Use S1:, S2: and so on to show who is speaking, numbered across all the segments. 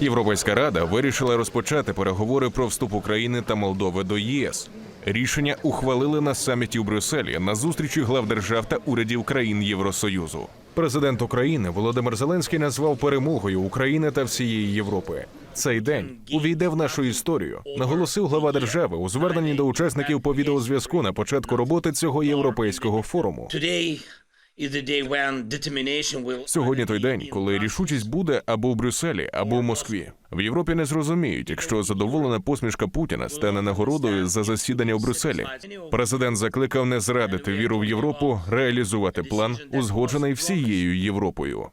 S1: Європейська рада вирішила розпочати переговори про вступ України та Молдови до ЄС. Рішення ухвалили на саміті у Брюсселі на зустрічі глав держав та урядів країн Євросоюзу. Президент України Володимир Зеленський назвав перемогою України та всієї Європи. Цей день увійде в нашу історію, наголосив глава держави у зверненні до учасників по відеозв'язку на початку роботи цього європейського форуму. Сьогодні той день, коли рішучість буде або в Брюсселі, або в Москві. В Європі не зрозуміють, якщо задоволена посмішка Путіна стане нагородою за засідання в Брюсселі. Президент закликав не зрадити віру в Європу, реалізувати план, узгоджений всією Європою.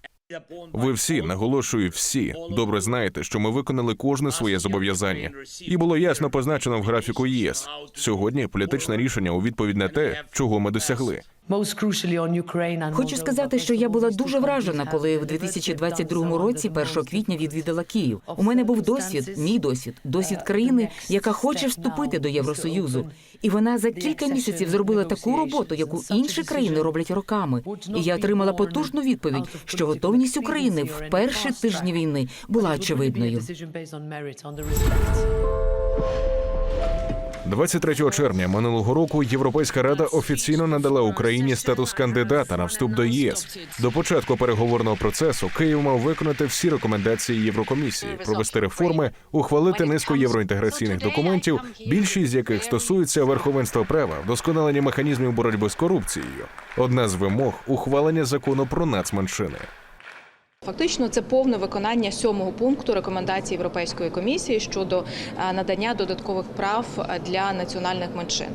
S1: Ви всі наголошую, всі добре знаєте, що ми виконали кожне своє зобов'язання, і було ясно позначено в графіку ЄС. Сьогодні політичне рішення у відповідь на те, чого ми досягли.
S2: Хочу сказати, що я була дуже вражена, коли в 2022 році, 1 квітня, відвідала Київ. У мене був досвід, мій досвід, досвід країни, яка хоче вступити до Євросоюзу. І вона за кілька місяців зробила таку роботу, яку інші країни роблять роками. І я отримала потужну відповідь, що готовність України в перші тижні війни була очевидною.
S1: 23 червня минулого року Європейська рада офіційно надала Україні статус кандидата на вступ до ЄС. До початку переговорного процесу Київ мав виконати всі рекомендації Єврокомісії, провести реформи, ухвалити низку євроінтеграційних документів, більшість з яких стосуються верховенства права, вдосконалення механізмів боротьби з корупцією. Одна з вимог ухвалення закону про нацменшини.
S3: Фактично, це повне виконання сьомого пункту рекомендацій Європейської комісії щодо е, надання додаткових прав е, для національних меншин.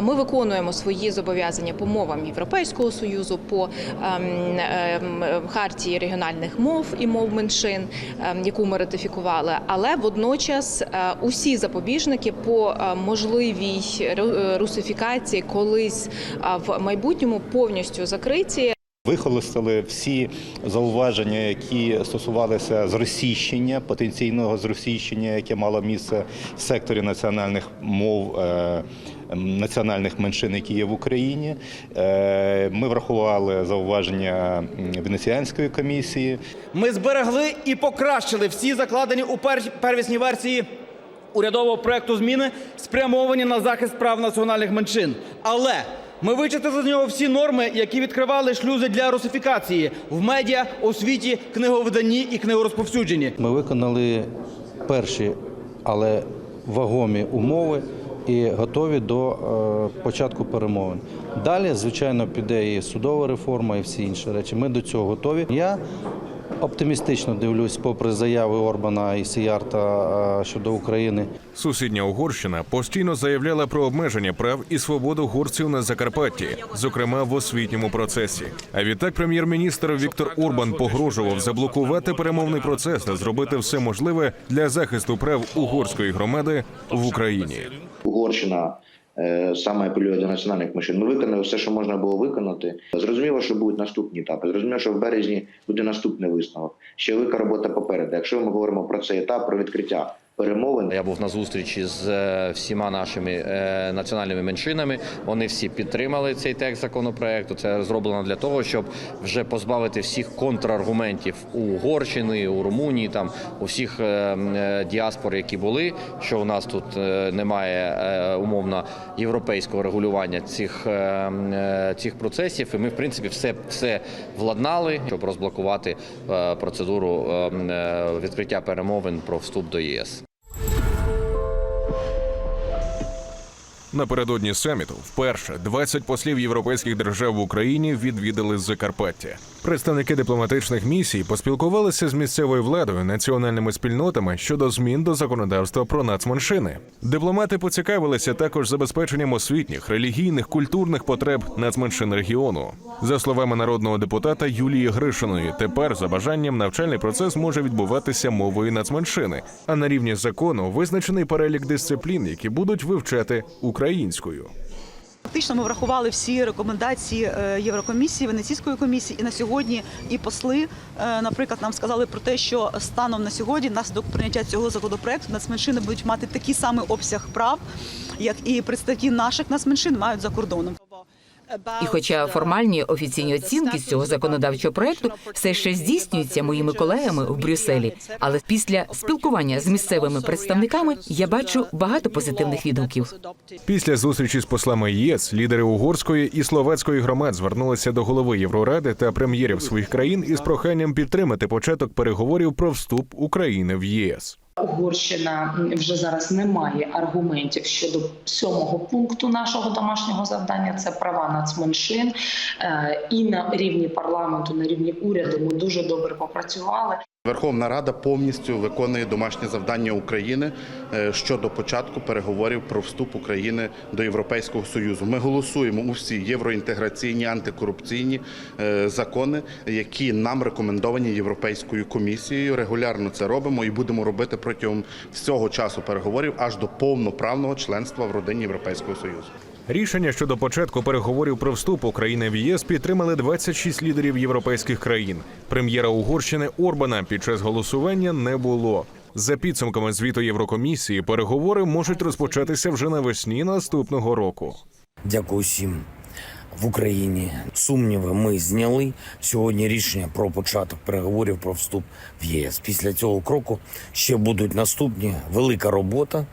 S3: Ми виконуємо свої зобов'язання по мовам Європейського союзу, по ем, ем, хартії регіональних мов і мов меншин, ем, яку ми ратифікували. Але водночас е, усі запобіжники по можливій русифікації колись в майбутньому повністю закриті.
S4: Вихолостили всі зауваження, які стосувалися зросійщення, потенційного зросійщення, яке мало місце в секторі національних мов. е, Національних меншин, які є в Україні, Е, ми врахували зауваження Венеціанської комісії.
S5: Ми зберегли і покращили всі закладені у пер- первісній версії урядового проекту зміни, спрямовані на захист прав національних меншин. Але ми вичистили з нього всі норми, які відкривали шлюзи для русифікації в медіа, освіті, книговиданні і книгорозповсюдженні.
S6: Ми виконали перші, але вагомі умови і готові до е, початку перемовин. Далі, звичайно, піде і судова реформа, і всі інші речі. Ми до цього готові. Я оптимістично дивлюсь, попри заяви Орбана і Сіярта е, щодо України.
S1: Сусідня Угорщина постійно заявляла про обмеження прав і свободу горців на Закарпатті, зокрема в освітньому процесі. А відтак прем'єр-міністр Віктор Орбан погрожував заблокувати перемовний процес та зробити все можливе для захисту прав угорської громади в Україні.
S7: Угорщина саме апелює до національних машин. Ми виконали все, що можна було виконати. Зрозуміло, що будуть наступні етапи. Зрозуміло, що в березні буде наступний висновок. Ще велика робота попереду. Якщо ми говоримо про цей етап, про відкриття перемовин,
S8: Я був на зустрічі з е, всіма нашими е, національними меншинами. Вони всі підтримали цей текст законопроекту. Це зроблено для того, щоб вже позбавити всіх контраргументів у Угорщини, у Румунії, там у всіх е, діаспор, які були. Що у нас тут немає умовно європейського регулювання цих, цих процесів. І ми, в принципі, все, все владнали, щоб розблокувати процедуру відкриття перемовин про вступ до ЄС.
S1: Напередодні саміту вперше 20 послів європейських держав в Україні відвідали Закарпаття. Представники дипломатичних місій поспілкувалися з місцевою владою, національними спільнотами щодо змін до законодавства про нацменшини. Дипломати поцікавилися також забезпеченням освітніх, релігійних, культурних потреб нацменшин регіону. За словами народного депутата Юлії Гришиної, тепер за бажанням навчальний процес може відбуватися мовою нацменшини, а на рівні закону визначений перелік дисциплін, які будуть вивчати українською.
S9: Фактично ми врахували всі рекомендації е, Єврокомісії, Венеційської комісії, і на сьогодні і посли, е, наприклад, нам сказали про те, що станом на сьогодні, внаслідок прийняття цього законопроекту, нацменшини будуть мати такий самий обсяг прав, як і представники наших нацменшин мають за кордоном.
S2: І хоча формальні офіційні оцінки з цього законодавчого проекту все ще здійснюються моїми колегами в Брюсселі, але після спілкування з місцевими представниками я бачу багато позитивних відгуків.
S1: Після зустрічі з послами ЄС лідери угорської і словацької громад звернулися до голови Євроради та прем'єрів своїх країн із проханням підтримати початок переговорів про вступ України в ЄС.
S10: Угорщина вже зараз не має аргументів щодо сьомого пункту нашого домашнього завдання. Це права нацменшин. Е, І на рівні парламенту, на рівні уряду ми дуже добре попрацювали.
S11: Верховна Рада повністю виконує домашнє завдання України е, щодо початку переговорів про вступ України до Європейського Союзу. Ми голосуємо у всі євроінтеграційні антикорупційні е, закони, які нам рекомендовані Європейською комісією. Регулярно це робимо і будемо робити протягом всього часу переговорів аж до повноправного членства в родині Європейського Союзу.
S1: Рішення щодо початку переговорів про вступ України в ЄС підтримали 26 лідерів європейських країн. Прем'єра Угорщини Орбана під час голосування не було. За підсумками звіту Єврокомісії, переговори можуть розпочатися вже навесні наступного року.
S12: Дякую всім в Україні. Сумніви ми зняли. Сьогодні рішення про початок переговорів про вступ в ЄС. Після цього кроку ще будуть наступні велика робота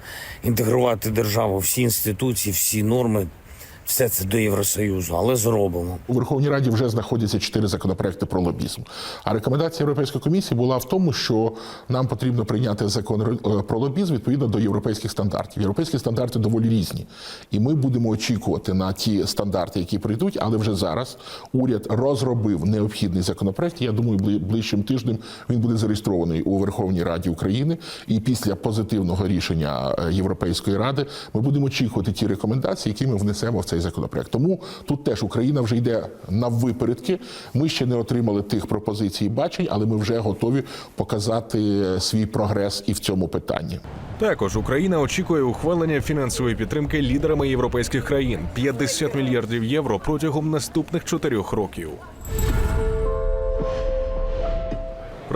S12: інтегрувати державу, всі інституції, всі норми. Все це до Євросоюзу, але зробимо.
S13: У Верховній Раді вже знаходяться чотири законопроекти про лобізм. А рекомендація Європейської комісії була в тому, що нам потрібно прийняти закон е, про лобізм відповідно до європейських стандартів. Європейські стандарти доволі різні, і ми будемо очікувати на ті стандарти, які прийдуть. Але вже зараз уряд розробив необхідний законопроект. Я думаю, ближчим тижнем він буде зареєстрований у Верховній Раді України. І після позитивного рішення е, Європейської ради ми будемо очікувати ті рекомендації, які ми внесемо в цей законопроект. Тому тут теж Україна вже йде на випередки. Ми ще не отримали тих пропозицій і бачень, але ми вже готові показати свій прогрес і в цьому питанні.
S1: Також Україна очікує ухвалення фінансової підтримки лідерами європейських країн 50 мільярдів євро протягом наступних чотирьох років.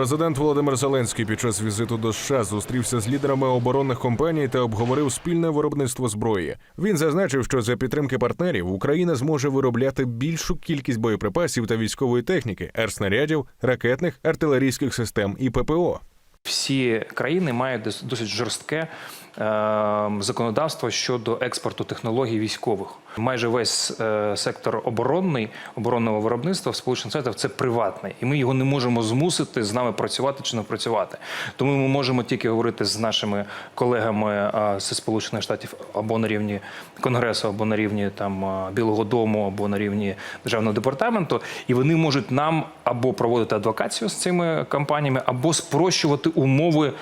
S1: Президент Володимир Зеленський під час візиту до США зустрівся з лідерами оборонних компаній та обговорив спільне виробництво зброї. Він зазначив, що за підтримки партнерів Україна зможе виробляти більшу кількість боєприпасів та військової техніки, арснарядів, ракетних, артилерійських систем і ППО.
S14: Всі країни мають дос- досить жорстке е, законодавство щодо експорту технологій військових. Майже весь е, сектор оборонний оборонного виробництва в Сполучених Штатах це приватний, і ми його не можемо змусити з нами працювати чи не працювати. Тому ми можемо тільки говорити з нашими колегами е, зі Сполучених Штатів або на рівні конгресу, або на рівні там е, Білого Дому, або на рівні державного департаменту, і вони можуть нам або проводити адвокацію з цими компаніями, або спрощувати умови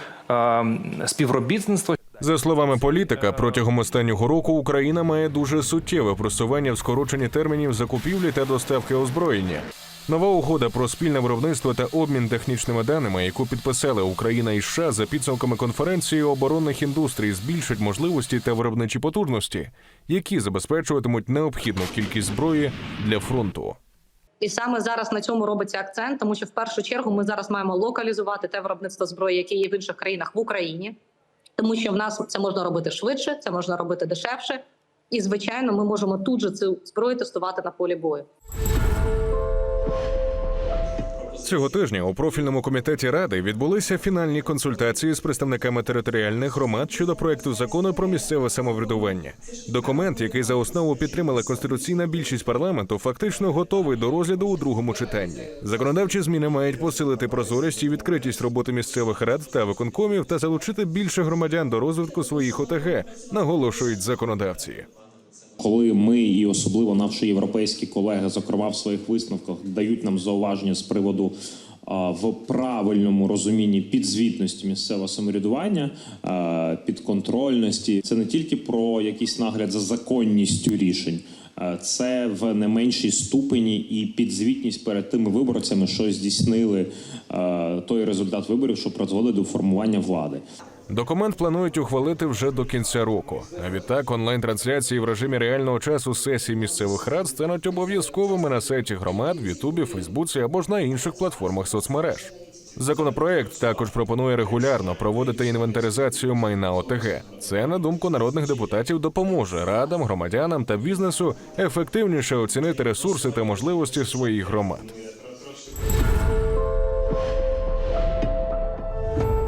S14: співробітництва.
S1: За словами політика, протягом останнього року Україна має дуже суттєве просування в скороченні термінів закупівлі та доставки озброєння. Нова угода про спільне виробництво та обмін технічними даними, яку підписали Україна і США за підсумками конференції оборонних індустрій, збільшить можливості та виробничі потужності, які забезпечуватимуть необхідну кількість зброї для фронту.
S10: І саме зараз на цьому робиться акцент, тому що в першу чергу ми зараз маємо локалізувати те виробництво зброї, яке є в інших країнах в Україні, тому що в нас це можна робити швидше, це можна робити дешевше, і звичайно, ми можемо тут же цю зброю тестувати на полі бою.
S1: Цього тижня у профільному комітеті ради відбулися фінальні консультації з представниками територіальних громад щодо проекту закону про місцеве самоврядування. Документ, який за основу підтримала конституційна більшість парламенту, фактично готовий до розгляду у другому читанні. Законодавчі зміни мають посилити прозорість і відкритість роботи місцевих рад та виконкомів та залучити більше громадян до розвитку своїх ОТГ, наголошують законодавці.
S15: Коли ми і особливо наші європейські колеги, зокрема в своїх висновках, дають нам зауваження з приводу в правильному розумінні підзвітності місцевого самоврядування, підконтрольності, це не тільки про якийсь нагляд за законністю рішень. Це в не меншій ступені і підзвітність перед тими виборцями, що здійснили той результат виборів, що призвели до формування влади.
S1: Документ планують ухвалити вже до кінця року. А відтак онлайн-трансляції в режимі реального часу сесії місцевих рад стануть обов'язковими на сайті громад, в Ютубі, Фейсбуці або ж на інших платформах соцмереж. Законопроект також пропонує регулярно проводити інвентаризацію майна ОТГ. Це на думку народних депутатів допоможе радам, громадянам та бізнесу ефективніше оцінити ресурси та можливості своїх громад.